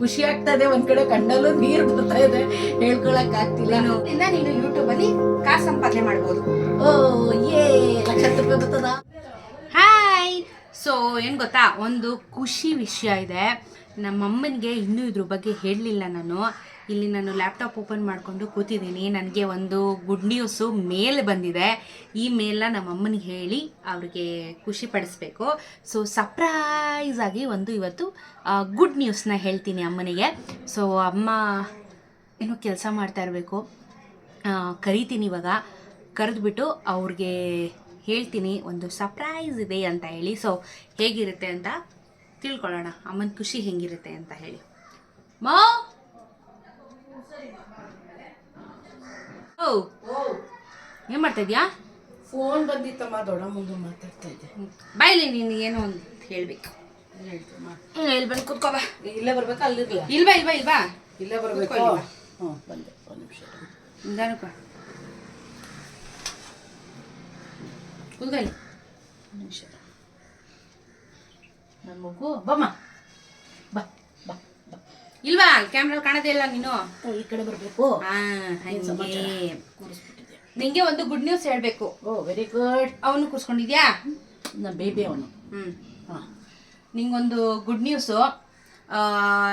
ಖುಷಿ ಆಗ್ತಾ ಇದೆ ಒಂದ್ ಕಡೆ ಕಂಡಲ್ಲೂ ನೀರ್ ಬರ್ತಾ ಇದೆ ಹೇಳ್ಕೊಳಕ್ ಆಗ್ತಿಲ್ಲ. ನೀನು ಯೂಟ್ಯೂಬ್ ಅಲ್ಲಿ ಕಾಸು ಸಂಪಾದನೆ ಮಾಡ್ಬೋದು. ಓ ಏ ಲಕ್ಷಾಂತರ ರೂಪಾಯಿ ಬರ್ತದ? ಹಾಯ್ ಸೊ ಏನು ಗೊತ್ತಾ? ಒಂದು ಖುಷಿ ವಿಷಯ ಇದೆ. ನಮ್ಮಮ್ಮನಿಗೆ ಇನ್ನೂ ಇದ್ರ ಬಗ್ಗೆ ಹೇಳಲಿಲ್ಲ ನಾನು. ಇಲ್ಲಿ ನಾನು ಲ್ಯಾಪ್ಟಾಪ್ ಓಪನ್ ಮಾಡಿಕೊಂಡು ಕೂತಿದ್ದೀನಿ. ನನಗೆ ಒಂದು ಗುಡ್ ನ್ಯೂಸು ಮೇಲ್ ಬಂದಿದೆ. ಈ ಮೇಲ್ನ ನಮ್ಮ ಅಮ್ಮನಿಗೆ ಹೇಳಿ ಅವ್ರಿಗೆ ಖುಷಿ ಪಡಿಸ್ಬೇಕು. ಸೊ ಸರ್ಪ್ರೈಸ್ ಆಗಿ ಒಂದು ಇವತ್ತು ಗುಡ್ ನ್ಯೂಸ್ನ ಹೇಳ್ತೀನಿ ಅಮ್ಮನಿಗೆ. ಸೊ ಅಮ್ಮ ಏನು ಕೆಲಸ ಮಾಡ್ತಾ ಇರಬೇಕು. ಕರಿತೀನಿ ಇವಾಗ. ಕರೆದ್ಬಿಟ್ಟು ಅವ್ರಿಗೆ ಹೇಳ್ತೀನಿ, ಒಂದು ಸರ್ಪ್ರೈಸ್ ಇದೆ ಅಂತ ಹೇಳಿ. ಸೊ ಹೇಗಿರುತ್ತೆ ಅಂತ ತಿಳ್ಕೊಳ್ಳೋಣ. ಅಮ್ಮನ ಖುಷಿ ಹೆಂಗಿರುತ್ತೆ ಅಂತ ಹೇಳಿ. ಮಾ ಓ. ಏನು ಮಾಡ್ತಾ ಇದೀಯಾ? ಫೋನ್ ಬಂದಿತ್ತಮ್ಮ ದೊಡ್ಡ ಮುಂದೆ ಮಾತಾಡ್ತಾ ಇದ್ದೆ ಬಾಯ್ಲಿ ನೀನು ಏನು ಅಂತ ಹೇಳ್ಬೇಕು. ಹ್ಞೂ ಇಲ್ಲಿ ಬಂದು ಕೂತ್ಕೋ ಬಾ. ಇಲ್ಲೇ ಬರ್ಬೇಕಾ? ಅಲ್ಲಿರ್ಲ? ಇಲ್ವಾ ಇಲ್ವಾ ಇಲ್ವಾ? ಇಲ್ಲೇ ಬರ್ಬೇಕು? ಹ್ಞೂ ಬಂದೆ ಒಂದು ನಿಮಿಷ ನಿಧಾನಕ್ಕ ಕೂತ್ಕೊ ಇಲ್ಲಿ. ಒಂದು ನಿಮಿಷ ನನ್ನ ಮಗು ಬಮ್ಮ ಇಲ್ವಾ? ಕ್ಯಾಮ್ರಾ ಕಾಣದೇ ಇಲ್ಲ ನೀನು? ಈ ಕಡೆ ಬರಬೇಕು. ನಿಂಗೆ ಒಂದು ಗುಡ್ ನ್ಯೂಸ್ ಹೇಳ್ಬೇಕು. ಓ ವೆರಿ ಗುಡ್ ಅವನು ಕೂರ್ಸ್ಕೊಂಡಿದ್ಯಾ? ನಮ್ಮ ಬೇಬಿ ಅವನು. ಹ್ಮ್. ಹಾಂ. ನಿಂಗೊಂದು ಗುಡ್ ನ್ಯೂಸು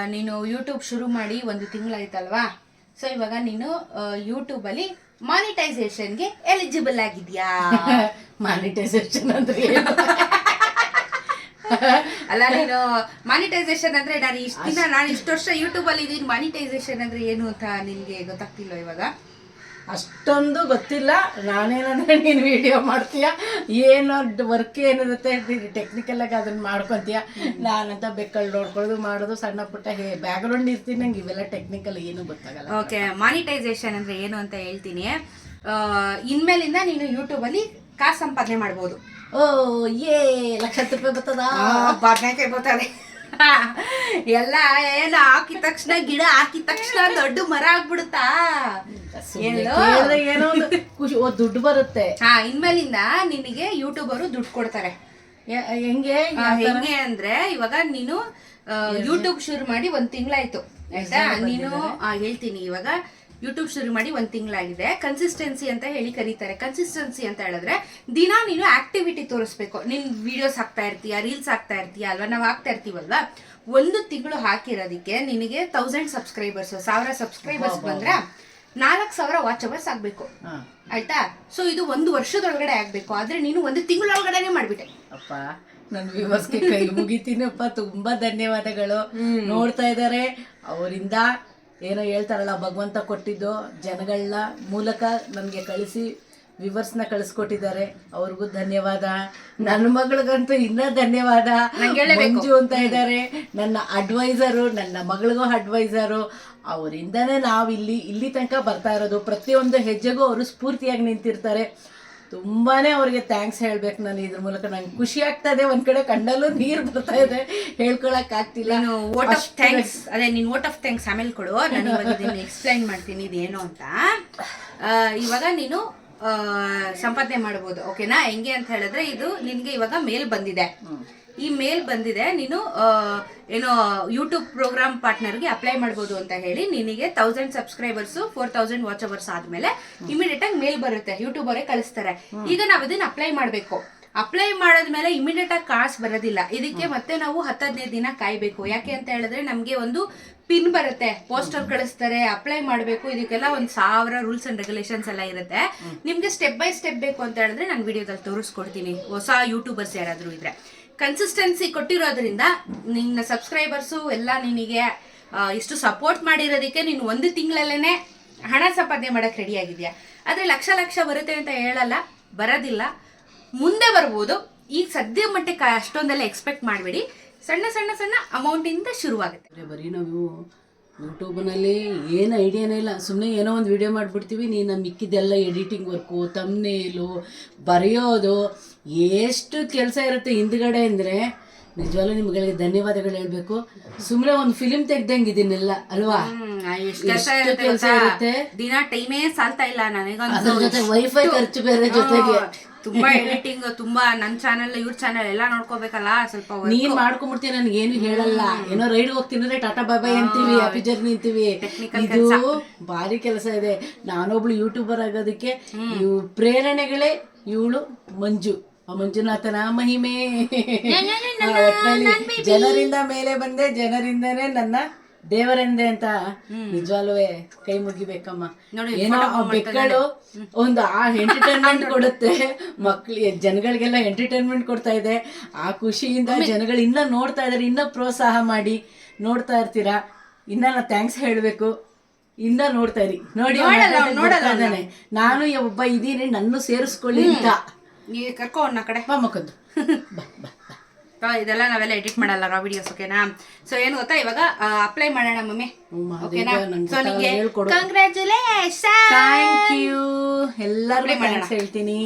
ನೀನು ಯೂಟ್ಯೂಬ್ ಶುರು ಮಾಡಿ ಒಂದು ತಿಂಗಳಾಯ್ತಲ್ವಾ? ಸೊ ಇವಾಗ ನೀನು ಯೂಟ್ಯೂಬಲ್ಲಿ ಮಾನಿಟೈಸೇಷನ್ಗೆ ಎಲಿಜಿಬಲ್ ಆಗಿದ್ಯಾ? ಮಾನಿಟೈಸೇಷನ್ ಅಂದ್ರೆ? ಅಲ್ಲ ನೀನು ಮಾನಿಟೈಸೇಷನ್ ಅಂದ್ರೆ ನಾನು ಇಷ್ಟ ದಿನ ನಾನು ಇಷ್ಟು ವರ್ಷ ಯೂಟ್ಯೂಬ್ ಅಲ್ಲಿ ಇದೀನಿ. ಮಾನಿಟೈಸೇಷನ್ ಅಂದ್ರೆ ಏನು ಅಂತ ನಿನ್ಗೆ ಗೊತ್ತಾಗ್ತಿಲ್ಲ ಇವಾಗ? ಅಷ್ಟೊಂದು ಗೊತ್ತಿಲ್ಲ. ನಾನೇನಂದ್ರೆ ನೀನು ವಿಡಿಯೋ ಮಾಡ್ತೀಯ? ಏನೋ ವರ್ಕ್ ಏನಿರುತ್ತೆ ಟೆಕ್ನಿಕಲ್ ಆಗಿ ಅದನ್ನ ಮಾಡ್ಕೊಂತೀಯ? ನಾನಂತ ಬೆಕ್ಕಳು ನೋಡ್ಕೊಳ್ಳೋದು ಮಾಡೋದು ಸಣ್ಣ ಪುಟ್ಟ ಹೇ ಬ್ಯಾಕ್ಗ್ರೌಂಡ್ ಇರ್ತೀನಿ ನಂಗೆ. ಇವೆಲ್ಲ ಟೆಕ್ನಿಕಲ್ ಏನು ಗೊತ್ತಾಗಲ್ಲ. ಓಕೆ ಮಾನಿಟೈಸೇಷನ್ ಅಂದ್ರೆ ಏನು ಅಂತ ಹೇಳ್ತೀನಿ. ಇನ್ಮೇಲಿಂದ ನೀನು ಯೂಟ್ಯೂಬ್ ಅಲ್ಲಿ ಕಾಸು ಸಂಪಾದನೆ ಮಾಡ್ಬೋದು. ಓ ಏ ಲಕ್ಷ ರೂಪಾಯಿ ಬರ್ತದ? ಬದನೆಕಾಯಿ ಬರ್ತಾರೆ ಎಲ್ಲ ಏನು ಹಾಕಿದ ತಕ್ಷಣ ಗಿಡ ಹಾಕಿದ ತಕ್ಷಣ ದೊಡ್ಡ ಮರ ಆಗ್ಬಿಡುತ್ತಾ? ಎಲ್ಲೋ? ಕೇಳಿದ್ರೆ ಏನೋ ಒಂದು ಖುಷಿ. ಓ ದುಡ್ಡು ಬರುತ್ತೆ. ಹಾ ಇನ್ಮೇಲಿಂದ ನಿನಗೆ ಯೂಟ್ಯೂಬರು ದುಡ್ಡು ಕೊಡ್ತಾರೆ. ಯ- ಹೆಂಗೆ? ಆ, ಹೆಂಗೆ ಅಂದ್ರೆ ಇವಾಗ ನೀನು ಯೂಟ್ಯೂಬ್ ಶುರು ಮಾಡಿ ಒಂದ್ ತಿಂಗಳಾಯ್ತು. ಆಯ್ತಾ? ನೀನು ಆ, ಹೇಳ್ತೀನಿ ಇವಾಗ ಯೂಟ್ಯೂಬ್ ಶುರು ಮಾಡಿ ಒಂದು ತಿಂಗಳಾಗಿದೆ. ಕನ್ಸಿಸ್ಟೆನ್ಸಿ ಅಂತ ಹೇಳಿ ಕರೀತಾರೆ. ಕನ್ಸಿಸ್ಟೆನ್ಸಿ ಅಂತ ಹೇಳಿದ್ರೆ ದಿನ ನೀನು ಆಕ್ಟಿವಿಟಿ ತೋರಿಸ್ಬೇಕು. ನಿನ್ ವಿಡಿಯೋಸ್ ಹಾಕ್ತಾ ಇರ್ತೀಯ ರೀಲ್ಸ್ ಹಾಕ್ತಾ ಇರ್ತೀಯ ಅಲ್ವಾ? ನಾವು ಹಾಕ್ತಾ ಇರ್ತೀವಲ್ವಾ? ಒಂದು ತಿಂಗಳು ಹಾಕಿರೋದಕ್ಕೆ ನಿನಗೆ ತೌಸಂಡ್ ಸಬ್ಸ್ಕ್ರೈಬರ್ಸ್ ಸಾವಿರ ಸಬ್ಸ್ಕ್ರೈಬರ್ಸ್ ಬಂದ್ರೆ ನಾಲ್ಕು ಸಾವಿರ ವಾಚ್ ಅವರ್ಸ್ ಆಗ್ಬೇಕು. ಆಯ್ತಾ? ಸೊ ಇದು ಒಂದು ವರ್ಷದೊಳಗಡೆ ಆಗ್ಬೇಕು. ಆದ್ರೆ ನೀನು ಒಂದು ತಿಂಗಳೊಳಗಡೆನೆ ಮಾಡ್ಬಿಟ್ಟೆ. ಅಪ್ಪ ನನ್ನ ವ್ಯೂವರ್ಸ್ಗೆ ಕೈ ಮುಗಿತೀನಪ್ಪ. ತುಂಬಾ ಧನ್ಯವಾದಗಳು. ನೋಡ್ತಾ ಇದ್ದಾರೆ ಅವರಿಂದ ಏನೋ ಹೇಳ್ತಾರಲ್ಲ ಭಗವಂತ ಕೊಟ್ಟಿದ್ದು ಜನಗಳ ಮೂಲಕ ನನಗೆ ಕಳಿಸಿ ವಿವರ್ಸ್ನ ಕಳಿಸ್ಕೊಟ್ಟಿದ್ದಾರೆ. ಅವ್ರಿಗೂ ಧನ್ಯವಾದ. ನನ್ನ ಮಗಳಿಗಂತೂ ಇನ್ನ ಧನ್ಯವಾದ. ಮಂಜು ಅಂತ ಇದ್ದಾರೆ. ನನ್ನ ಅಡ್ವೈಸರು ನನ್ನ ಮಗಳಿಗೂ ಅಡ್ವೈಸರು ಅವರಿಂದನೇ ನಾವಿಲ್ಲಿ ಇಲ್ಲಿ ಇಲ್ಲಿ ತನಕ ಬರ್ತಾ ಇರೋದು. ಪ್ರತಿಯೊಂದು ಹೆಜ್ಜೆಗೂ ಅವರು ಸ್ಫೂರ್ತಿಯಾಗಿ ನಿಂತಿರ್ತಾರೆ. ತುಂಬಾನೇ ಅವ್ರಿಗೆ ಥ್ಯಾಂಕ್ಸ್ ಹೇಳ್ಬೇಕು ನಾನು ಇದ್ರ ಮೂಲಕ. ನಂಗೆ ಖುಷಿ ಆಗ್ತಾ ಇದೆ ಒಂದ್ ಕಡೆ ಕಣ್ಣಲ್ಲೂ ನೀರು ಬರ್ತಾ ಇದೆ. ಹೇಳ್ಕೊಳಕ್ ಆಗ್ತಿಲ್ಲ. ನೋ ವೋಟ್ ಆಫ್ ಥ್ಯಾಂಕ್ಸ್ ಅದೇ ನೀನ್ ವೋಟ್ ಆಫ್ ಥ್ಯಾಂಕ್ಸ್ ಆಮೇಲೆ ಕೊಡು. ನಾನು ಇವಾಗ ಎಕ್ಸ್ಪ್ಲೈನ್ ಮಾಡ್ತೀನಿ ಇದೇನು ಅಂತ. ಆ, ಇವಾಗ ನೀನು ಆ, ಸಂಪಾದನೆ ಮಾಡ್ಬೋದು ಓಕೆನಾ ಹೆಂಗೆ ಅಂತ ಹೇಳಿದ್ರೆ ಇದು ನಿನ್ಗೆ ಇವಾಗ ಮೇಲ್ ಬಂದಿದೆ. ಈ ಮೇಲ್ ಬಂದಿದೆ. ನೀನು ಏನೋ ಯೂಟ್ಯೂಬ್ ಪ್ರೋಗ್ರಾಮ್ ಪಾರ್ಟ್ನರ್ಗೆ ಅಪ್ಲೈ ಮಾಡ್ಬೋದು ಅಂತ ಹೇಳಿ ನಿನಗೆ thousand subscribers four thousand watch hours ಆದ್ಮೇಲೆ ಇಮಿಡಿಯೇಟ್ ಆಗಿ ಮೇಲ್ ಬರುತ್ತೆ. ಯೂಟ್ಯೂಬ್ ಅವರೇ ಕಳಿಸ್ತಾರೆ. ಈಗ ನಾವು ಇದನ್ನ ಅಪ್ಲೈ ಮಾಡಬೇಕು. ಅಪ್ಲೈ ಮಾಡಿದ್ಮೇಲೆ ಇಮಿಡಿಯೇಟ್ ಆಗಿ ಕಾಸು ಬರೋದಿಲ್ಲ. ಇದಕ್ಕೆ ಮತ್ತೆ ನಾವು ಹತ್ತು ಹದಿನೈದು ದಿನ ಕಾಯ್ಬೇಕು. ಯಾಕೆ ಅಂತ ಹೇಳಿದ್ರೆ ನಮಗೆ ಒಂದು ಪಿನ್ ಬರುತ್ತೆ. ಪೋಸ್ಟರ್ ಕಳಿಸ್ತಾರೆ ಅಪ್ಲೈ ಮಾಡಬೇಕು. ಇದಕ್ಕೆಲ್ಲ ಒಂದು ಸಾವಿರ ರೂಲ್ಸ್ ಅಂಡ್ ರೆಗ್ಯುಲೇಷನ್ಸ್ ಎಲ್ಲ ಇರುತ್ತೆ. ನಿಮ್ಗೆ ಸ್ಟೆಪ್ ಬೈ ಸ್ಟೆಪ್ ಬೇಕು ಅಂತ ಹೇಳಿದ್ರೆ ನಾನು ವಿಡಿಯೋದಲ್ಲಿ ತೋರಿಸ್ಕೊಡ್ತೀನಿ. ಹೊಸ ಯೂಟ್ಯೂಬರ್ಸ್ ಯಾರಾದರೂ ಇದ್ರೆ. ಕನ್ಸಿಸ್ಟೆನ್ಸಿ ಕೊಟ್ಟಿರೋದ್ರಿಂದ ನಿನ್ನ ಸಬ್ಸ್ಕ್ರೈಬರ್ಸು ಎಲ್ಲ ನಿನಗೆ ಇಷ್ಟು ಸಪೋರ್ಟ್ ಮಾಡಿರೋದಕ್ಕೆ ನೀನು ಒಂದು ತಿಂಗಳಲ್ಲೇ ಹಣ ಸಂಪಾದನೆ ಮಾಡೋಕ್ಕೆ ರೆಡಿ ಆಗಿದೆಯಾ ಆದರೆ ಲಕ್ಷ ಲಕ್ಷ ಬರುತ್ತೆ ಅಂತ ಹೇಳಲ್ಲ, ಬರೋದಿಲ್ಲ. ಮುಂದೆ ಬರ್ಬೋದು. ಈಗ ಸದ್ಯ ಮಟ್ಟಕ್ಕೆ ಅಷ್ಟೊಂದೆಲ್ಲ ಎಕ್ಸ್ಪೆಕ್ಟ್ ಮಾಡಬೇಡಿ. ಸಣ್ಣ ಸಣ್ಣ ಸಣ್ಣ ಅಮೌಂಟಿಂದ ಶುರುವಾಗುತ್ತೆ. ಬರೀ ನಾವು ಯೂಟ್ಯೂಬ್ನಲ್ಲಿ ಏನು ಐಡಿಯಾನೇ ಇಲ್ಲ. ಸುಮ್ಮನೆ ಏನೋ ಒಂದು ವಿಡಿಯೋ ಮಾಡಿಬಿಡ್ತೀವಿ, ನೀನು ಮಿಕ್ಕಿದ್ದೆಲ್ಲ ಎಡಿಟಿಂಗ್ ವರ್ಕು ತಮ್ನೇಲು ಬರೆಯೋದು, ಎಷ್ಟು ಕೆಲಸ ಇರುತ್ತೆ ಹಿಂದ್ಗಡೆ ಅಂದರೆ ನಿಜವಾಗ್ಲೂ ನಿಮ್ಗಳಿಗೆ ಧನ್ಯವಾದಗಳು ಹೇಳ್ಬೇಕು. ಸುಮ್ಮನೆ ಒಂದು ಫಿಲಿಮ್ ತೆಗ್ದಂಗೆ ಇದನ್ನೆಲ್ಲ ಅಲ್ವಾ? ಇರುತ್ತೆ ದಿನ ಟೈಮೇ ಸಾಲ್ತಾ ಇಲ್ಲ ನನಗೆ ಜೊತೆ ವೈಫೈ ಖರ್ಚು ಬೇರೆ ಜೊತೆಗೆ. ತುಂಬಾ ಎಡಿಟಿಂಗ್ ತುಂಬಾ ನನ್ ಚಾನೆಲ್ ಇವ್ರ ಚಾನೆಲ್ ಎಲ್ಲಾ ನೋಡ್ಕೋಬೇಕಲ್ಲ ಸ್ವಲ್ಪ work. ನೀನ್ ಮಾಡ್ಕೊಂಡ್ಬಿಡ್ತೀನಿ ನನ್ಗೆ ಏನು ಹೇಳಲ್ಲ. ಏನೋ ರೈಡ್ ಹೋಗ್ತೀನಿ ಟಾಟಾ ಬಾಬಾಯ್ ಅಂತೀವಿ ಹ್ಯಾಪಿ ಜರ್ನಿ ಅಂತೀವಿ. ಇದು ಭಾರಿ ಕೆಲಸ ಇದೆ. ನಾನೊಬ್ಳು ಯೂಟ್ಯೂಬರ್ ಆಗೋದಕ್ಕೆ ಇವ್ ಪ್ರೇರಣೆಗಳೇ ಇವಳು ಮಂಜು. ಮಂಜುನಾಥನ ಮಹಿಮೆ. ಆ, ಒಟ್ನಲ್ಲಿ ಜನರಿಂದ ಮೇಲೆ ಬಂದೆ ಜನರಿಂದನೇ ನನ್ನ ದೇವರೆಂದೆ ಅಂತ. ನಿಜವಾಗ್ಲೂ ಕೈ ಮುಗಿಬೇಕಮ್ಮ. ಏನೋ ಆ ಬೆಕ್ಕಳು ಒಂದು ಆ ಎಂಟರ್ಟೈನ್ಮೆಂಟ್ ಕೊಡುತ್ತೆ. ಮಕ್ಳು ಜನಗಳಿಗೆಲ್ಲ ಎಂಟರ್ಟೈನ್ಮೆಂಟ್ ಕೊಡ್ತಾ ಇದೆ. ಆ ಖುಷಿಯಿಂದ ಜನಗಳು ಇನ್ನ ನೋಡ್ತಾ ಇದಾರೆ ಇನ್ನ ಪ್ರೋತ್ಸಾಹ ಮಾಡಿ ನೋಡ್ತಾ ಇರ್ತೀರಾ? ಇನ್ನ ನಾ ಥ್ಯಾಂಕ್ಸ್ ಹೇಳ್ಬೇಕು. ಇನ್ನ ನೋಡ್ತಾ ಇರಿ. ನೋಡಿ ನೋಡಲ್ಲ. ನಾನು ಒಬ್ಬ ಇದೀನಿ ನನ್ನ ಸೇರಿಸ್ಕೊಳ್ಳಿ ಅಂತ. ನೀ ಕರ್ಕೊ ಅವ್ನ ಕಡೆ. ಬಾ ಮಕ್ಕಂದು ಬಾ. ಇದೆಲ್ಲ ನಾವೆಲ್ಲ ಎಡಿಟ್ ಮಾಡಲ್ಲ ರಾ ವಿಡಿಯೋಸ್ ಓಕೆನಾ ಸೊ ಏನು ಗೊತ್ತಾ? ಇವಾಗ ಅಪ್ಲೈ ಮಾಡೋಣ ಮಮ್ಮಿ. ಓಕೆನಾ ಸೊ ಕಂಗ್ರ್ಯಾಚುಲೇಷನ್ ಥ್ಯಾಂಕ್ ಯು ಎಲ್ಲರಿಗೂ ಮಾಡೋಣ. ಹೇಳ್ತೀನಿ.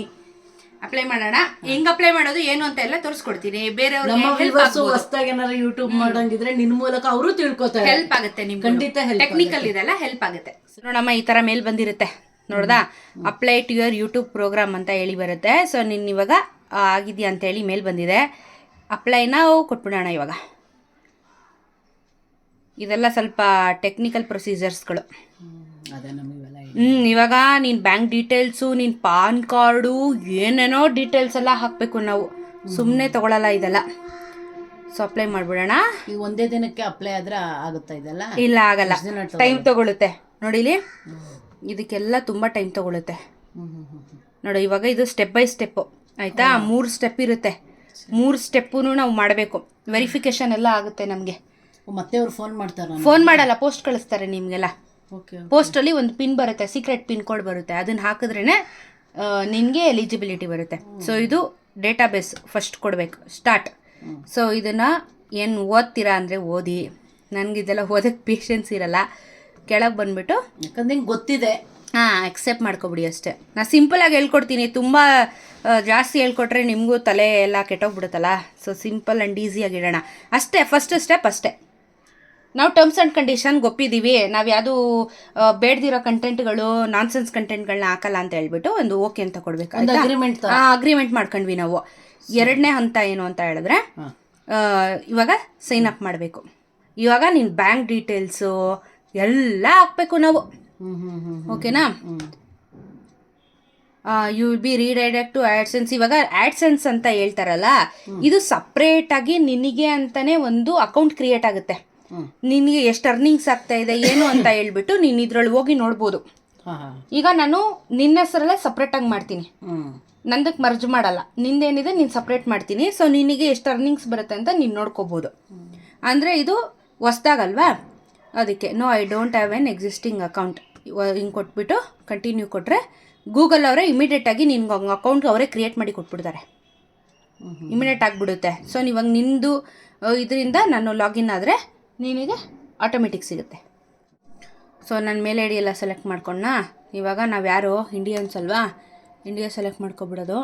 ಅಪ್ಲೈ ಮಾಡೋಣ. ಹೆಂಗ್ ಅಪ್ಲೈ ಮಾಡೋದು ಏನು ಅಂತ ಎಲ್ಲ ತೋರಿಸ್ಕೊಡ್ತೀನಿ. ಬೇರೆಯವ್ರು ಹೊಸ್ದಾಗಿ ಏನಾರ ಯೂಟ್ಯೂಬ್ ಮಾಡಂಗಿದ್ರೆ ನಿನ್ ಮೂಲಕ ಅವರು ತಿಳ್ಕೊತಾರೆ. ಹೆಲ್ಪ್ ಆಗುತ್ತೆ ನಿಮ್ಗೆ ಖಂಡಿತ ಟೆಕ್ನಿಕಲ್ ಇದೆಲ್ಲ ಹೆಲ್ಪ್ ಆಗುತ್ತೆ. ನೋಡಮ್ಮ ಈ ತರ ಮೇಲ್ ಬಂದಿರುತ್ತೆ. ನೋಡ್ದಾ? Apply to your YouTube program ಅಂತ ಹೇಳಿ ಬರುತ್ತೆ. ಸೊ ನಿನ್ನ ಇವಾಗ ಆಗಿದೆಯಾ ಆಗಿದ್ಯಾ ಅಂತ ಹೇಳಿ ಮೇಲ್ ಬಂದಿದೆ. ಅಪ್ಲೈನ ಕೊಟ್ಬಿಡೋಣ ಇವಾಗ. ಇದೆಲ್ಲ ಸ್ವಲ್ಪ ಟೆಕ್ನಿಕಲ್ ಪ್ರೊಸೀಜರ್ಸ್ಗಳು ಹ್ಞೂ ಇವಾಗ ನೀನು ಬ್ಯಾಂಕ್ ಡೀಟೇಲ್ಸು ನಿನ್ನ ಪಾನ್ ಕಾರ್ಡು ಏನೇನೋ ಡೀಟೇಲ್ಸ್ ಎಲ್ಲ ಹಾಕಬೇಕು ನಾವು. ಸುಮ್ಮನೆ ತಗೊಳಲ್ಲ ಇದೆಲ್ಲ. ಸೊ ಅಪ್ಲೈ ಮಾಡ್ಬಿಡೋಣ. ಈಗ ಒಂದೇ ದಿನಕ್ಕೆ ಅಪ್ಲೈ ಆದ್ರೆ ಆಗುತ್ತಾ ಇದೆಲ್ಲ? ಇಲ್ಲ ಆಗಲ್ಲ. ಟೈಮ್ ತಗೊಳುತ್ತೆ. ನೋಡಿಲಿ? ಇದಕ್ಕೆಲ್ಲ ತುಂಬ ಟೈಮ್ ತಗೊಳುತ್ತೆ. ಹ್ಮ್. ನೋಡಿ ಇವಾಗ ಇದು ಸ್ಟೆಪ್ ಬೈ ಸ್ಟೆಪ್ಪು ಆಯಿತಾ? ಮೂರು ಸ್ಟೆಪ್ ಇರುತ್ತೆ. ಮೂರು ಸ್ಟೆಪ್ಪು ನಾವು ಮಾಡಬೇಕು. ವೆರಿಫಿಕೇಶನ್ ಎಲ್ಲ ಆಗುತ್ತೆ ನಮಗೆ. ಮತ್ತೆ ಅವ್ರು ಫೋನ್ ಮಾಡ್ತಾರೆ ಫೋನ್ ಮಾಡಲ್ಲ ಪೋಸ್ಟ್ ಕಳಿಸ್ತಾರೆ ನಿಮಗೆಲ್ಲ. ಓಕೆ ಪೋಸ್ಟಲ್ಲಿ ಒಂದು ಪಿನ್ ಬರುತ್ತೆ ಸೀಕ್ರೆಟ್ ಪಿನ್ ಕೋಡ್ ಬರುತ್ತೆ. ಅದನ್ನು ಹಾಕಿದ್ರೇ ನಿಮಗೆ ಎಲಿಜಿಬಿಲಿಟಿ ಬರುತ್ತೆ. ಸೊ ಇದು ಡೇಟಾಬೇಸ್ ಫಸ್ಟ್ ಕೊಡಬೇಕು ಸ್ಟಾರ್ಟ್ ಸೊ ಇದನ್ನು ಏನು ಓದ್ತೀರಾ ಅಂದರೆ ಓದಿ. ನನಗಿದೆಲ್ಲ ಓದೋಕ್ಕೆ ಪೇಷನ್ಸ್ ಇರಲ್ಲ. ಕೆಳಗೆ ಬಂದ್ಬಿಟ್ಟು ಯಾಕಂದ್ರೆ ನಿಂಗೆ ಗೊತ್ತಿದೆ. ಹಾ ಅಕ್ಸೆಪ್ಟ್ ಮಾಡ್ಕೊಬಿಡಿ ಅಷ್ಟೇ. ನಾ ಆಗಿ ಹೇಳ್ಕೊಡ್ತೀನಿ. ತುಂಬಾ ಜಾಸ್ತಿ ಹೇಳ್ಕೊಟ್ರೆ ನಿಮಗೂ ತಲೆ ಎಲ್ಲ ಕೆಟ್ಟೋಗ್ಬಿಡುತ್ತಲ್ಲ? ಸೊ ಸಿಂಪಲ್ ಆ್ಯಂಡ್ ಆಗಿ ಇಡೋಣ ಅಷ್ಟೇ ಫಸ್ಟ್ ಸ್ಟೆಪ್ ಅಷ್ಟೇ. ನಾವು ಟರ್ಮ್ಸ್ ಆ್ಯಂಡ್ ಕಂಡೀಷನ್ಗೆ ಒಪ್ಪಿದ್ದೀವಿ ನಾವು ಯಾವುದು ಬೇಡದಿರೋ ಕಂಟೆಂಟ್ಗಳು ನಾನ್ಸೆನ್ಸ್ ಕಂಟೆಂಟ್ಗಳನ್ನ ಹಾಕಲ್ಲ ಅಂತ ಹೇಳ್ಬಿಟ್ಟು ಒಂದು ಓಕೆ ಅಂತ ಕೊಡ್ಬೇಕು ಅಗ್ರಿಮೆಂಟ್ ಅಗ್ರಿಮೆಂಟ್ ಮಾಡ್ಕೊಂಡ್ವಿ ನಾವು. ಎರಡನೇ ಹಂತ ಏನು ಅಂತ ಹೇಳಿದ್ರೆ ಆ, ಇವಾಗ ಸೈನ್ ಅಪ್ ಮಾಡಬೇಕು. ಇವಾಗ ನಿನ್ನ ಬ್ಯಾಂಕ್ ಡೀಟೇಲ್ಸು ಎಲ್ಲ ಹಾಕ್ಬೇಕು ನಾವು. ಓಕೆನಾ you will be redirect to AdSense ಇವಾಗ ಆ್ಯಡ್ಸೆನ್ಸ್ ಅಂತ ಹೇಳ್ತಾರಲ್ಲ ಇದು ಸಪ್ರೇಟಾಗಿ ನಿನಗೆ ಅಂತಲೇ ಒಂದು ಅಕೌಂಟ್ ಕ್ರಿಯೇಟ್ ಆಗುತ್ತೆ. ನಿನಗೆ ಎಷ್ಟು ಅರ್ನಿಂಗ್ಸ್ ಆಗ್ತಾ ಇದೆ ಏನು ಅಂತ ಹೇಳ್ಬಿಟ್ಟು ನೀನು ಇದ್ರೊಳಗೆ ಹೋಗಿ ನೋಡ್ಬೋದು. ಈಗ ನಾನು ನಿನ್ನ ಹೆಸರಲ್ಲೇ ಸಪ್ರೇಟಾಗಿ ಮಾಡ್ತೀನಿ. ನಂದಕ್ಕೆ ಮರ್ಜ್ ಮಾಡಲ್ಲ. ನಿಂದೇನಿದೆ ನೀನು ಸಪ್ರೇಟ್ ಮಾಡ್ತೀನಿ. ಸೊ ನಿನಗೆ ಎಷ್ಟು ಅರ್ನಿಂಗ್ಸ್ ಬರುತ್ತೆ ಅಂತ ನೀನು ನೋಡ್ಕೋಬೋದು. ಅಂದರೆ ಇದು ಹೊಸ್ದಾಗಲ್ವಾ? ಅದಕ್ಕೆ no I don't have an existing account ಹಿಂಗೆ ಕೊಟ್ಬಿಟ್ಟು ಕಂಟಿನ್ಯೂ ಕೊಟ್ಟರೆ ಗೂಗಲ್ ಅವರೇ ಇಮಿಡಿಯೇಟಾಗಿ ನಿನ್ಗೆ ಅಕೌಂಟ್ ಅವರೇ ಕ್ರಿಯೇಟ್ ಮಾಡಿ ಕೊಟ್ಬಿಡ್ತಾರೆ. ಇಮಿಡಿಯೇಟ್ ಆಗಿಬಿಡುತ್ತೆ. ಸೊ ಇವಾಗ ನಿಂದು ಇದರಿಂದ ನಾನು ಲಾಗಿನ್ ಆದರೆ ನಿನಗೆ ಆಟೋಮೆಟಿಕ್ ಸಿಗುತ್ತೆ. ಸೊ ನನ್ನ ಮೇಲ್ ಐ ಡಿ ಎಲ್ಲ ಸೆಲೆಕ್ಟ್ ಮಾಡ್ಕೊಂಡ ಇವಾಗ ನಾವು ಯಾರು ಇಂಡಿಯನ್ಸ್ ಅಲ್ವಾ? ಇಂಡಿಯಾ ಸೆಲೆಕ್ಟ್ ಮಾಡ್ಕೊಬಿಡೋದು.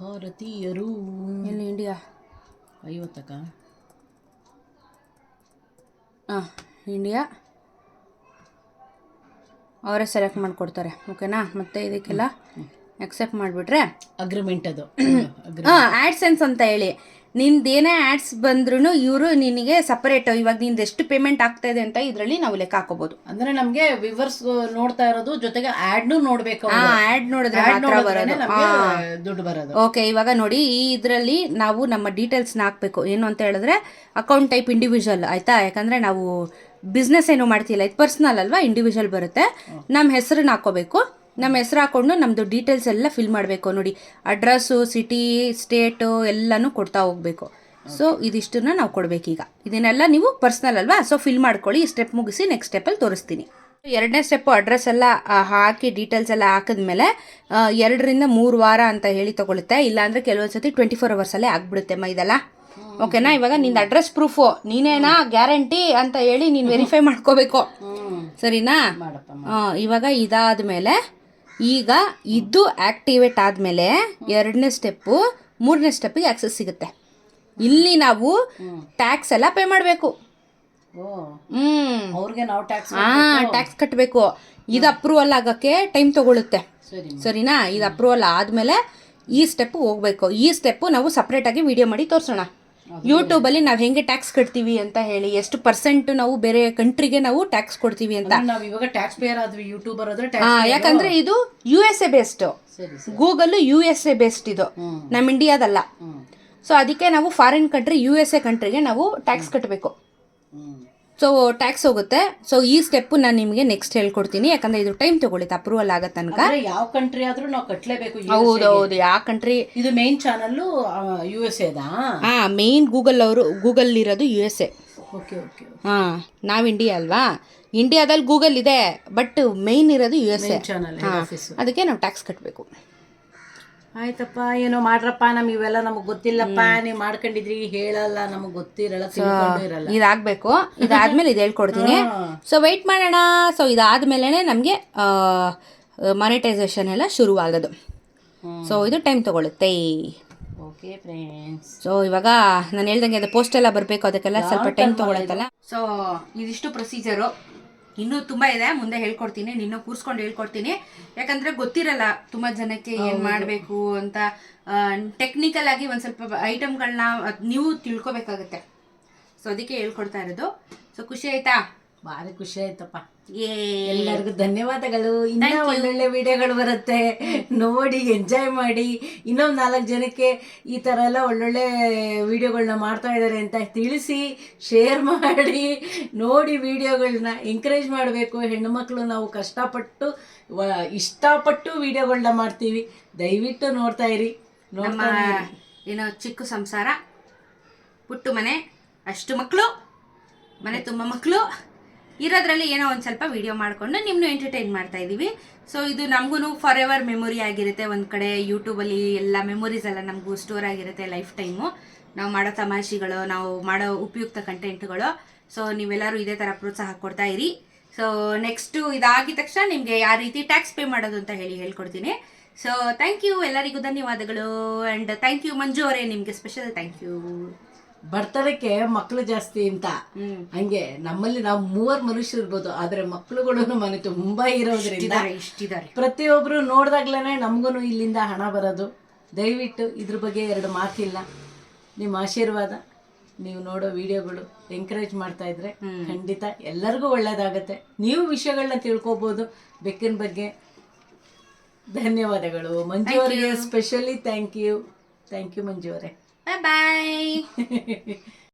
ಭಾರತೀಯರು. ಎಲ್ಲಿ ಇಂಡಿಯಾ ಐವತ್ತಕ್ಕ? ಇಂಡಿಯಾ ಅವರೇ ಸೆಲೆಕ್ಟ್ ಮಾಡಿಕೊಡ್ತಾರೆ ಓಕೆನಾ ಮತ್ತೆ ಇದಕ್ಕೆಲ್ಲ ಅಕ್ಸೆಪ್ಟ್ ಮಾಡಿಬಿಟ್ರೆ ಅಗ್ರಿಮೆಂಟ್ ಅದು. ಹಾಂ ಆ್ಯಡ್ಸೆನ್ಸ್ ಅಂತ ಹೇಳಿ. ನಿಂದೇನೇ ಆ್ಯಡ್ಸ್ ಬಂದ್ರೂ ಇವರು ನಿನಗೆ ಸಪರೇಟ್ ಇವಾಗ ನಿಂದ ಎಷ್ಟು ಪೇಮೆಂಟ್ ಆಗ್ತಾ ಇದೆ ಅಂತ ಇದರಲ್ಲಿ ನಾವು ಲೆಕ್ಕ ಹಾಕೋಬಹುದು ಅಂದ್ರೆ ನಮಗೆ ವಿವರ್ಸ್ ನೋಡ್ತಾ ಇರೋದು ಜೊತೆಗೆ ಆಡ್ನು ನೋಡ್ಬೇಕು ಆ್ಯಡ್ ನೋಡಿದ್ರೆ ಮಾತ್ರ ಬರೋದು. ದುಡ್ಡು ಬರೋದು. ಓಕೆ ಇವಾಗ ನೋಡಿ ಈ ಇದರಲ್ಲಿ ನಾವು ನಮ್ಮ ಡೀಟೇಲ್ಸ್ನ ಹಾಕಬೇಕು. ಏನು ಅಂತ ಹೇಳಿದ್ರೆ ಅಕೌಂಟ್ ಟೈಪ್ ಇಂಡಿವಿಜುವಲ್ ಆಯ್ತಾ? ಯಾಕಂದ್ರೆ ನಾವು ಬಿಸ್ನೆಸ್ ಏನು ಮಾಡ್ತಿಲ್ಲ ಇದು ಪರ್ಸ್ನಲ್ ಅಲ್ವಾ? ಇಂಡಿವಿಜುವಲ್ ಬರುತ್ತೆ. ನಮ್ಮ ಹೆಸರನ್ನ ಹಾಕೋಬೇಕು. ನಮ್ಮ ಹೆಸರು ಹಾಕೊಂಡು ನಮ್ಮದು ಡೀಟೇಲ್ಸ್ ಎಲ್ಲ ಫಿಲ್ ಮಾಡಬೇಕು ನೋಡಿ. ಅಡ್ರೆಸ್ಸು ಸಿಟಿ ಸ್ಟೇಟು ಎಲ್ಲನೂ ಕೊಡ್ತಾ ಹೋಗಬೇಕು. ಸೊ ಇದಿಷ್ಟನ್ನ ನಾವು ಕೊಡಬೇಕೀಗ. ಇದನ್ನೆಲ್ಲ ನೀವು ಪರ್ಸ್ನಲ್ ಅಲ್ವಾ? ಸೊ ಫಿಲ್ ಮಾಡ್ಕೊಳ್ಳಿ ಈ ಸ್ಟೆಪ್ ಮುಗಿಸಿ ನೆಕ್ಸ್ಟ್ ಸ್ಟೆಪ್ಪಲ್ಲಿ ತೋರಿಸ್ತೀನಿ. ಎರಡನೇ ಸ್ಟೆಪ್ಪು ಅಡ್ರೆಸ್ ಎಲ್ಲ ಹಾಕಿ ಡೀಟೇಲ್ಸ್ ಎಲ್ಲ ಹಾಕಿದ್ಮೇಲೆ ಎರಡರಿಂದ ಮೂರು ವಾರ ಅಂತ ಹೇಳಿ ತೊಗೊಳುತ್ತೆ. ಇಲ್ಲಾಂದರೆ ಕೆಲವೊಂದು ಸತಿ ಟ್ವೆಂಟಿ ಫೋರ್ ಅವರ್ಸಲ್ಲೇ ಆಗಿಬಿಡುತ್ತೆ ಅಮ್ಮ ಇದೆಲ್ಲ. ಓಕೆನಾ ಇವಾಗ ನಿಂದು ಅಡ್ರೆಸ್ ಪ್ರೂಫು ನೀನೇನಾ ಗ್ಯಾರಂಟಿ ಅಂತ ಹೇಳಿ ನೀನು ವೆರಿಫೈ ಮಾಡ್ಕೋಬೇಕು. ಸರಿನಾ? ಇವಾಗ ಇದಾದ ಮೇಲೆ ಈಗ ಇದು ಆ್ಯಕ್ಟಿವೇಟ್ ಆದಮೇಲೆ ಎರಡನೇ ಸ್ಟೆಪ್ಪು ಮೂರನೇ ಸ್ಟೆಪ್ಪಿಗೆ ಆಕ್ಸೆಸ್ ಸಿಗುತ್ತೆ. ಇಲ್ಲಿ ನಾವು ಟ್ಯಾಕ್ಸ್ ಎಲ್ಲ ಪೇ ಮಾಡಬೇಕು. ಹಾ ಟ್ಯಾಕ್ಸ್ ಕಟ್ಟಬೇಕು ಇದು ಅಪ್ರೂವಲ್ ಆಗೋಕ್ಕೆ ಟೈಮ್ ತಗೊಳುತ್ತೆ. ಸರಿನಾ? ಇದು ಅಪ್ರೂವಲ್ ಆದಮೇಲೆ ಈ ಸ್ಟೆಪ್ ಹೋಗ್ಬೇಕು. ಈ ಸ್ಟೆಪ್ಪು ನಾವು ಸಪ್ರೇಟಾಗಿ ವಿಡಿಯೋ ಮಾಡಿ ತೋರಿಸೋಣ. ಯೂಟ್ಯೂಬಲ್ಲಿ ನಾವು ಹೆಂಗೆ ಟ್ಯಾಕ್ಸ್ ಕಟ್ತೀವಿ ಅಂತ ಹೇಳಿ ಎಷ್ಟು ಪರ್ಸೆಂಟ್ ನಾವು ಬೇರೆ ಕಂಟ್ರಿಗೆ ನಾವು ಟ್ಯಾಕ್ಸ್ ಕೊಡ್ತೀವಿ ಅಂತ. ನಾವು ಇವಾಗ ಟ್ಯಾಕ್ಸ್ ಪೇಯರ್ ಆದ್ವಿ ಯೂಟ್ಯೂಬರ್ ಆದ್ರೆ ಯಾಕಂದ್ರೆ ಇದು ಯು ಎಸ್ ಎ ಬೇಸ್ಡ್ ಸರಿ Google U S A based ಇದು. ನಮ್ಮ ಇಂಡಿಯಾದಲ್ಲ ಸೊ ಅದಕ್ಕೆ ನಾವು foreign country U S A ಕಂಟ್ರಿಗೆ ನಾವು ಟ್ಯಾಕ್ಸ್ ಕಟ್ಟಬೇಕು ಸೊ ಟ್ಯಾಕ್ಸ್ ಹೋಗುತ್ತೆ. ಸೊ ಈ ಸ್ಟೆಪ್ಪು ನಾನು ನಿಮಗೆ ನೆಕ್ಸ್ಟ್ ಹೇಳ್ಕೊಡ್ತೀನಿ. ಯಾಕಂದ್ರೆ ಇದು ಟೈಮ್ ತಗೊಳ್ಳುತ್ತೆ ಅಪ್ರೂವಲ್ ಆಗೋ ತನಕ. ಯಾವ ಕಂಟ್ರಿ ಆದ್ರೂ ನಾವು ಕಟ್ಲೇಬೇಕು ಹೌದು ಹೌದು. ಯಾವ ಕಂಟ್ರಿ ಇದು ಮೇನ್ ಚಾನಲ್ ಯು ಎಸ್ ಎದಾ ಹಾ ಮೇನ್ ಗೂಗಲ್ ಅವರು ಗೂಗಲ್ ಇರೋದು U S A okay okay ಹಾ ನಾವು ಇಂಡಿಯಾ ಅಲ್ವಾ? ಇಂಡಿಯಾದಲ್ಲಿ ಗೂಗಲ್ ಇದೆ ಬಟ್ ಮೇನ್ ಇರೋದು ಯು ಎಸ್ ಎ ಅದಕ್ಕೆ ನಾವು ಟ್ಯಾಕ್ಸ್ ಕಟ್ಟಬೇಕು ಆಯ್ತಪ್ಪ ಏನೋ ಮಾಡ್ರಪ್ಪ ನಮ್ ಇವೆಲ್ಲ ನಮಗ್ ಗೊತ್ತಿಲ್ಲಪ್ಪ ನೀವ್ ಮಾಡ್ಕೊಂಡಿದ್ರಿ ಹೇಳಲ್ಲ ನಮಗ್ ಗೊತ್ತಿರಲ್ಲ ತಿಳ್ಕೊಂಡು ಇರಲ್ಲ. ಇದಾಗಬೇಕು. ಇದಾದ್ಮೇಲೆ ಇದು ಹೇಳ್ಕೊಡ್ತೀನಿ. ಸೊ ವೆಯ್ಟ್ ಮಾಡೋಣ. ಸೊ ಇದಾದ್ಮೇಲೆ ನಮಗೆ ಮಾನಿಟೈಸೇಷನ್ ಎಲ್ಲ ಶುರು ಆಗೋದು ಸೊ ಇದು ಟೈಮ್ ತಗೊಳುತ್ತೆ. ಓಕೆ ಫ್ರೆಂಡ್ಸ್ ಸೊ ಇವಾಗ ನಾನು ಹೇಳ್ದಂಗೆ ಅದು ಪೋಸ್ಟ್ ಎಲ್ಲ ಬರಬೇಕು ಅದಕ್ಕೆಲ್ಲ ಸ್ವಲ್ಪ ಟೈಮ್ ತಗೊಳತ್ತಲ್ಲ. ಸೊ ಇದಿಷ್ಟು ಪ್ರೊಸೀಜರು ಇನ್ನೂ ತುಂಬ ಇದೆ ಮುಂದೆ ಹೇಳ್ಕೊಡ್ತೀನಿ ನಿನ್ನ ಕೂರ್ಸ್ಕೊಂಡು ಹೇಳ್ಕೊಡ್ತೀನಿ. ಯಾಕಂದ್ರೆ ಗೊತ್ತಿರಲ್ಲ ತುಂಬ ಜನಕ್ಕೆ ಏನು ಮಾಡಬೇಕು ಅಂತ. ಟೆಕ್ನಿಕಲ್ ಆಗಿ ಒಂದು ಸ್ವಲ್ಪ ಐಟಮ್ಗಳನ್ನ ನೀವು ತಿಳ್ಕೊಬೇಕಾಗತ್ತೆ. ಸೊ ಅದಕ್ಕೆ ಹೇಳ್ಕೊಡ್ತಾ ಇರೋದು. ಸೊ ಖುಷಿ ಆಯ್ತಾ? ಭಾರಿ ಖುಷಿ ಆಯ್ತಪ್ಪ. ಏ. ಎಲ್ಲರಿಗೂ ಧನ್ಯವಾದಗಳು. ಇನ್ನ ಒಳ್ಳೊಳ್ಳೆ ವಿಡಿಯೋಗಳು ಬರುತ್ತೆ. ನೋಡಿ ಎಂಜಾಯ್ ಮಾಡಿ. ಇನ್ನೊಂದು ನಾಲ್ಕು ಜನಕ್ಕೆ ಈ ಥರ ಎಲ್ಲ ಒಳ್ಳೊಳ್ಳೆ ವಿಡಿಯೋಗಳನ್ನ ಮಾಡ್ತಾ ಇದ್ದಾರೆ ಅಂತ ತಿಳಿಸಿ ಶೇರ್ ಮಾಡಿ. ನೋಡಿ ವಿಡಿಯೋಗಳನ್ನ ಎಂಕರೇಜ್ ಮಾಡಬೇಕು. ಹೆಣ್ಣುಮಕ್ಕಳು ನಾವು ಕಷ್ಟಪಟ್ಟು ಇಷ್ಟಪಟ್ಟು ವಿಡಿಯೋಗಳನ್ನ ಮಾಡ್ತೀವಿ. ದಯವಿಟ್ಟು ನೋಡ್ತಾ ಇರಿ. ನಮ್ಮ ಏನೋ ಚಿಕ್ಕ ಸಂಸಾರ ಪುಟ್ಟು ಮನೆ ಅಷ್ಟು ಮಕ್ಕಳು ಮನೆ ತುಂಬ ಮಕ್ಕಳು ಇರೋದ್ರಲ್ಲಿ ಏನೋ ಒಂದು ಸ್ವಲ್ಪ ವಿಡಿಯೋ ಮಾಡಿಕೊಂಡು ನಿಮ್ಮನ್ನು ಎಂಟರ್ಟೈನ್ ಮಾಡ್ತಾ ಇದ್ದೀವಿ ಸೊ ಇದು ನಮಗೂ ಫಾರ್ ಎವರ್ ಮೆಮೊರಿ ಆಗಿರುತ್ತೆ. ಒಂದು ಕಡೆ ಯೂಟ್ಯೂಬಲ್ಲಿ ಎಲ್ಲ ಮೆಮೊರೀಸ್ ಎಲ್ಲ ನಮಗೂ ಸ್ಟೋರ್ ಆಗಿರುತ್ತೆ ಲೈಫ್ ಟೈಮು ನಾವು ಮಾಡೋ ತಮಾಷೆಗಳು, ನಾವು ಮಾಡೋ ಉಪಯುಕ್ತ ಕಂಟೆಂಟ್ಗಳು ಸೊ ನೀವೆಲ್ಲರೂ ಇದೇ ಥರ ಪ್ರೋತ್ಸಾಹ ಕೊಡ್ತಾ ಇರಿ. ಸೊ ನೆಕ್ಸ್ಟು ಇದಾಗಿದ ತಕ್ಷಣ ನಿಮಗೆ ಯಾವ ರೀತಿ ಟ್ಯಾಕ್ಸ್ ಪೇ ಮಾಡೋದು ಅಂತ ಹೇಳಿ ಹೇಳ್ಕೊಡ್ತೀನಿ. ಸೊ ಥ್ಯಾಂಕ್ ಯು ಎಲ್ಲರಿಗೂ ಧನ್ಯವಾದಗಳು. ಆ್ಯಂಡ್ ಥ್ಯಾಂಕ್ ಯು ಮಂಜು ಅವರೇ, ನಿಮಗೆ ಸ್ಪೆಷಲ್ ಥ್ಯಾಂಕ್ ಯು ಬರ್ತಡಕ್ಕೆ ಮಕ್ಕಳು ಜಾಸ್ತಿ ಅಂತ. ಹಂಗೆ ನಮ್ಮಲ್ಲಿ ನಾವು ಮೂವರ್ ಮನುಷ್ಯರು ಇರ್ಬೋದು ಆದ್ರೆ ಮಕ್ಕಳುಗಳು ಮನೆ ತುಂಬಾ ಇರೋದ್ರಿಂದ ಇಷ್ಟಿದ್ದಾರೆ ಇಷ್ಟಿದ್ದಾರೆ ಪ್ರತಿಯೊಬ್ರು ನೋಡ್ದಾಗ್ಲೇನೆ ನಮ್ಗೂನು ಇಲ್ಲಿಂದ ಹಣ ಬರೋದು. ದಯವಿಟ್ಟು ಇದ್ರ ಬಗ್ಗೆ ಎರಡು ಮಾತಿಲ್ಲ. ನಿಮ್ಮ ಆಶೀರ್ವಾದ ನೀವು ನೋಡೋ ವಿಡಿಯೋಗಳು ಎಂಕರೇಜ್ ಮಾಡ್ತಾ ಇದ್ರೆ ಖಂಡಿತ ಎಲ್ಲರಿಗೂ ಒಳ್ಳೇದಾಗತ್ತೆ. ನೀವು ವಿಷಯಗಳನ್ನ ತಿಳ್ಕೊಬೋದು. ಬೆಕ್ಕಿನ ಬಗ್ಗೆ ಧನ್ಯವಾದಗಳು. ಮಂಜು ಅವರಿಗೆ specially thank you thank you Manju ಅವರೇ. Bye bye